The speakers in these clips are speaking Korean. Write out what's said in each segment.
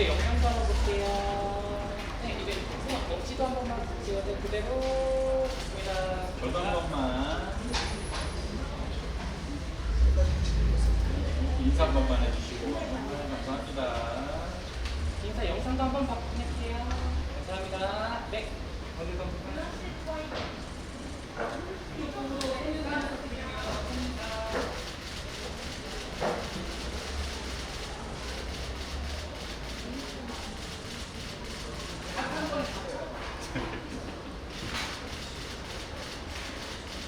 네, 가운데 영상도 한번 볼게요. 네, 이제 손 없이도 한 번만 찍어서 그대로 좋습니다. 저도 한 번만 인사 한 번만 해주시고 감사합니다. 인사 영상도 한번 바꾸실게요. 감사합니다. 네, 오늘도 감사합니다.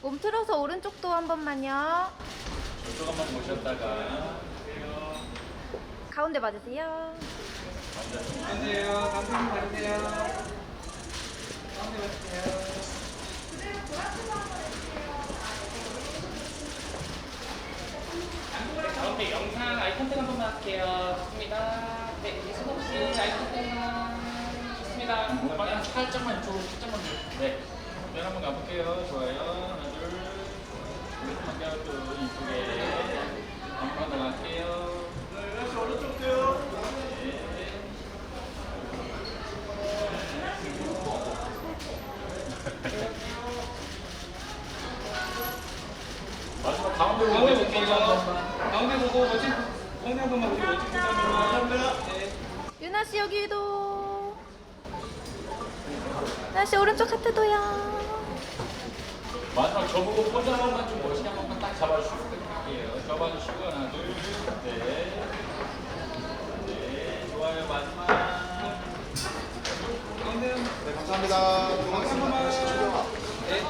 몸 틀어서 오른쪽도 한 번만요. 저쪽 한번 모셨다가 가운데 맞으세요. 안녕하세요. 감사합니다. 가주세요. 가운데. 네, 가운데 영상 아이 컨택 한 번만 할게요. 좋습니다. 네, 이순 없이 아이 컨택만 좋습니다. 살짝만 이쪽으로 살짝만 네. 면 한번 가볼게요. 좋아요. 한개또 이쁘게 한번 더 갈게요. 네. 오른쪽도요. 마지막 가운데 보고 가운데 왼쪽 볼게요. 한 번만. 가운데 보고 멋진 가운데 한 번만 우리 멋진 분들 감사합니다. 네. 유나 씨 여기도. 유나 씨 오른쪽 하트도요. 마지막 저보고 포즈 한 번만 좀 멋있게 한 번만 딱 잡아주시고 부탁드릴게요. 잡아주시고 하나 둘 네. 네 좋아요 마지막 가운데 네, 감사합니다. 가운데 한 번만. 네.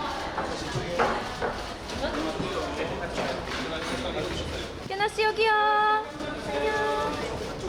유나 씨 여기요. 안녕.